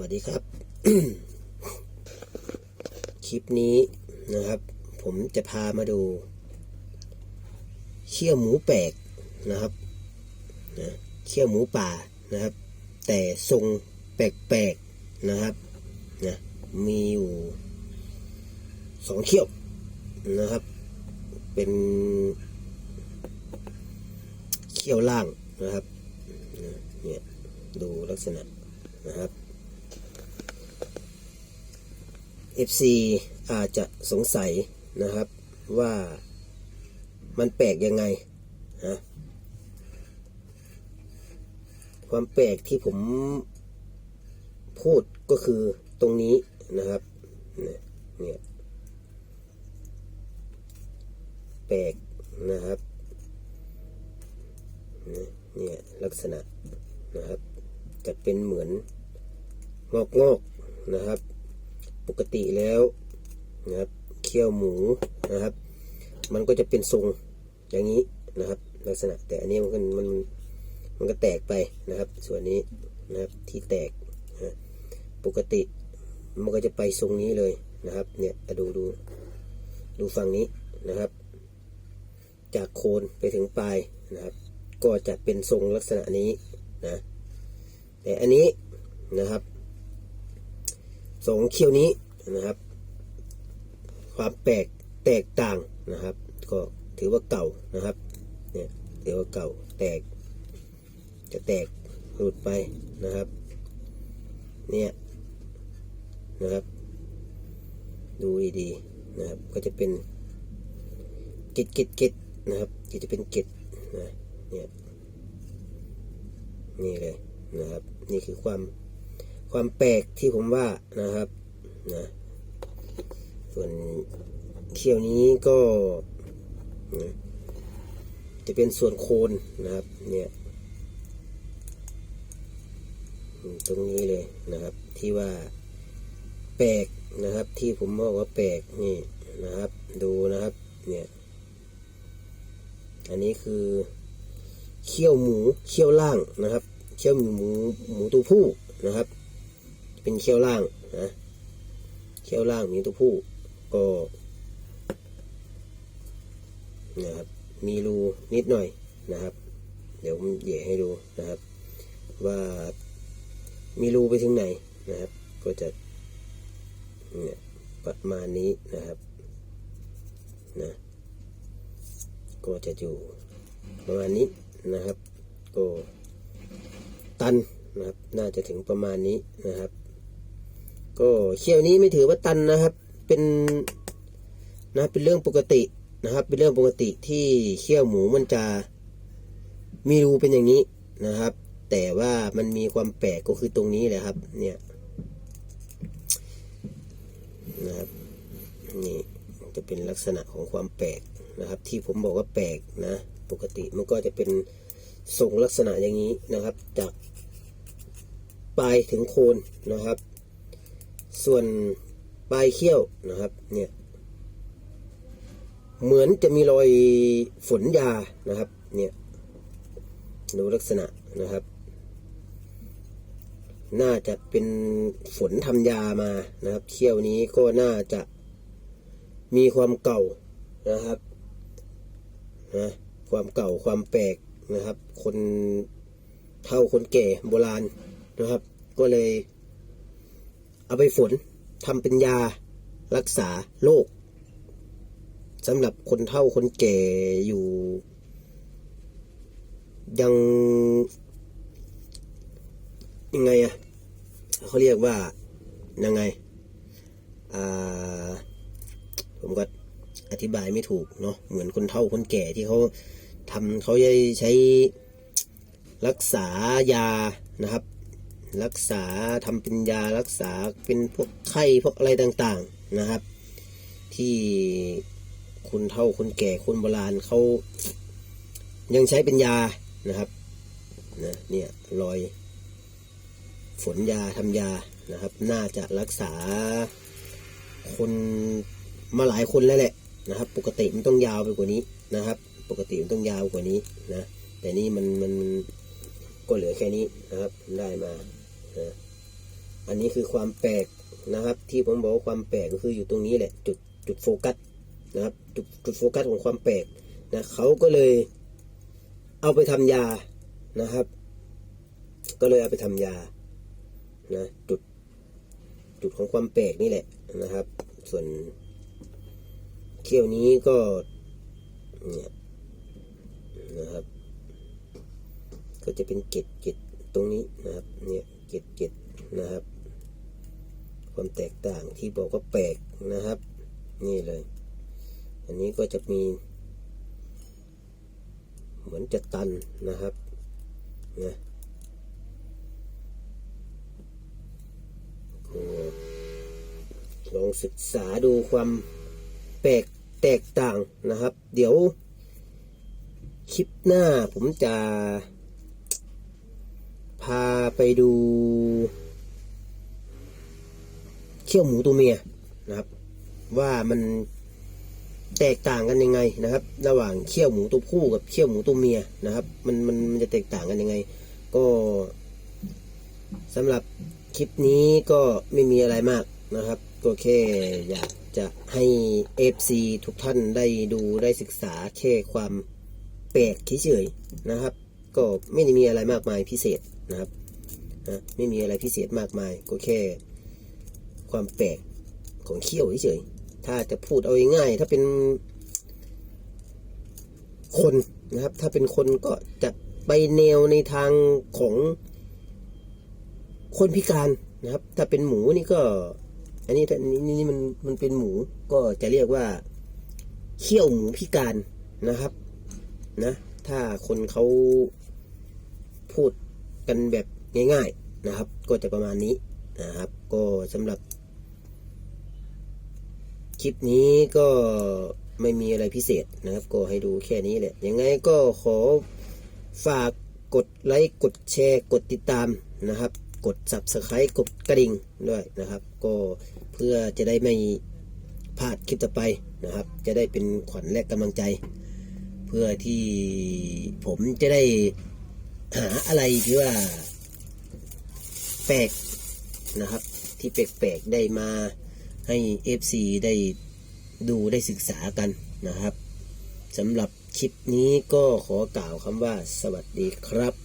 วัสดีครับ คลิปนี้นะครับ ผมจะพามาดูเชี่ยวหมูแปลกนะครับนะเชี่ยวหมูป่านะครับ แต่ทรงแปลกๆนะครับนะมีอยู่สองเขี้ยวนะครับ เป็นเขี้ยวล่างนะครับนะเนี่ยดูลักษณะนะครับ FC อาจจะสงสัยนะครับว่ามันแปลกยังไงนะความแปลกที่ผมพูดก็คือตรงนี้นะครับเนี่ยแปลกนะครับเนี่ยลักษณะนะครับจะเป็นเหมือนงอกงอกๆนะครับ ปกติแล้วนะครับเคี่ยวหมูนะครับ มันก็จะเป็นทรงอย่างนี้นะครับ ลักษณะแต่อันนี้มันมันมันก็แตกไปนะครับ ส่วนนี้นะครับที่แตกนะปกติมันก็จะไปทรงนี้เลยนะครับ เนี่ยดูดูดูฝั่งนี้นะครับ จากโคนไปถึงปลายนะครับ ก็จะเป็นทรงลักษณะนี้นะแต่อันนี้นะครับ สองเขี้ยวนี้นะครับ ความแปลกแตกต่างนะครับ ก็ถือว่าเก่านะครับเนี่ยถือว่าเก่าแตก จะแตกหลุดไปนะครับ เนี่ยนะครับ ดูดีๆนะครับ ก็จะเป็นกตเกตเกตนะครับก็จะเป็นเกตนะเนี่ยนี่เลยนะครับ นี่คือความ ความแปลกที่ผมว่านะครับนะส่วนเขี้ยวนี้ก็นะจะเป็นส่วนโคนนะครับเนี่ยตรงนี้เลยนะครับ ที่ว่าแปลกนะครับ ที่ผมบอกว่าแปลกนี่นะครับ ดูนะครับ เนี่ย อันนี้คือเขี้ยวหมูเขี้ยวล่างนะครับ เขี้ยวหมูหมูตัวผู้นะครับ เป็นเขี้ยวล่างนะเขี้ยวล่างมีตัวผู้ก็นะครับมีรูนิดหน่อยนะครับ เดี๋ยวผมเย่ให้ดูนะครับ ว่ามีรูไปถึงไหนนะครับ ก็จะเนี่ยประมาณนี้นะครับนะก็จะอยู่ประมาณนี้นะครับ ก็ตันนะครับ น่าจะถึงประมาณนี้นะครับ ก็เขี้ยวนี้ไม่ถือว่าตันนะครับ เป็นนะเป็นเรื่องปกตินะครับ เป็นเรื่องปกติที่เขี้ยวหมูมันจะมีรูเป็นอย่างนี้นะครับ แต่ว่ามันมีความแปลกก็คือตรงนี้แหละครับ เนี่ยนะครับนี่จะเป็นลักษณะของความแปลกนะครับ ที่ผมบอกว่าแปลกนะ ปกติมันก็จะเป็นทรงลักษณะอย่างนี้นะครับ จากปลายถึงโคนนะครับ ส่วนปลายเขี้ยวนะครับ เนี่ย เหมือนจะมีรอยฝนยานะครับ เนี่ย ดูลักษณะนะครับ น่าจะเป็นฝนทำยามานะครับ เขี้ยวนี้ก็น่าจะมีความเก่านะครับนะความเก่าความแปลกนะครับ คนเท่าคนแก่โบราณนะครับ ก็เลย เอาไปฝนทำเป็นยารักษาโรคสำหรับคนเฒ่าคนแก่อยู่ ยังยังไงอะเขาเรียกว่ายังไงอ่าผมก็อธิบายไม่ถูกเนาะเหมือนคนเฒ่าคนแก่ที่เขาทำเขาใช้รักษายานะครับ รักษาทำเป็นยารักษาเป็นพวกไข้พวกอะไรต่างๆนะครับ ที่คนเฒ่าคนแก่คนโบราณเขายังใช้เป็นยานะครับนะเนี่ยรอยฝนยาทำยานะครับ น่าจะรักษาคนมาหลายคนแล้วแหละนะครับ ปกติมันต้องยาวไปกว่านี้นะครับ ปกติมันต้องยาวกว่านี้นะแต่นี่มันมันก็เหลือแค่นี้นะครับ ได้มา อันนี้คือความแปลกนะครับ ที่ผมบอกว่าความแปลกก็คืออยู่ตรงนี้แหละจุดจุดโฟกัสนะครับจุดจุดโฟกัสของความแปลกนะเขาก็เลยเอาไปทำยานะครับ ก็เลยเอาไปทำยานะจุดจุดของความแปลกนี่แหละนะครับ ส่วนเขี้ยวนี้ก็เนี่ยนะครับ ก็จะเป็นเกล็ดเกล็ดตรงนี้นะครับเนี่ย เกล็ดเกล็ดนะครับ ความแตกต่างที่บอกว่าแปลกนะครับ นี่เลย อันนี้ก็จะมี เหมือนจะตันนะครับนะลองศึกษาดูความแปลกแตกต่างนะครับ เดี๋ยวคลิปหน้าผมจะ พาไปดูเขี้ยวหมูตัวเมียนะครับ ว่ามันแตกต่างกันยังไงนะครับ ระหว่างเขี้ยวหมูตัวผู้กับเขี้ยวหมูตัวเมียนะครับ มันมันมันจะแตกต่างกันยังไง ก็สำหรับคลิปนี้ก็ไม่มีอะไรมากนะครับ ก็แค่อยากจะให้ FC ทุกท่านได้ดูได้ศึกษาแค่ความแปลกเฉยๆนะครับ ก็ไม่ได้มีอะไรมากมายพิเศษนะครับนะไม่มีอะไรพิเศษมากมายก็แค่ ความแปลกของเขี้ยวเฉยๆถ้าจะพูดเอาง่ายๆถ้าเป็นคนนะครับ ถ้าเป็นคนก็จะไปแนวในทางของคนพิการนะครับ ถ้าเป็นหมูนี่ก็ อันนี้ถ้านี่นี่มันมันเป็นหมูก็จะเรียกว่าเขี้ยวหมูพิการนะครับ นะ ถ้าคนเขา พูดกันแบบง่าย ๆนะครับ ก็จะประมาณนี้นะครับ ก็สำหรับ คลิปนี้ก็ไม่มีอะไรพิเศษนะครับ ก็ให้ดูแค่นี้แหละ ยังไงก็ขอฝากกดไลค์ กดแชร์ กดติดตามนะครับ กด subscribe กดกระดิ่งด้วยนะครับ ก็เพื่อจะได้ไม่พลาดคลิปต่อไปนะครับ จะได้เป็นขวัญและกำลังใจ เพื่อที่ผมจะได้ หาอะไรที่ว่า แปลกนะครับ ที่แปลกๆได้มาให้ FC ได้ดูได้ศึกษากันนะครับสำหรับคลิปนี้ก็ขอกล่าวคำว่าสวัสดีครับ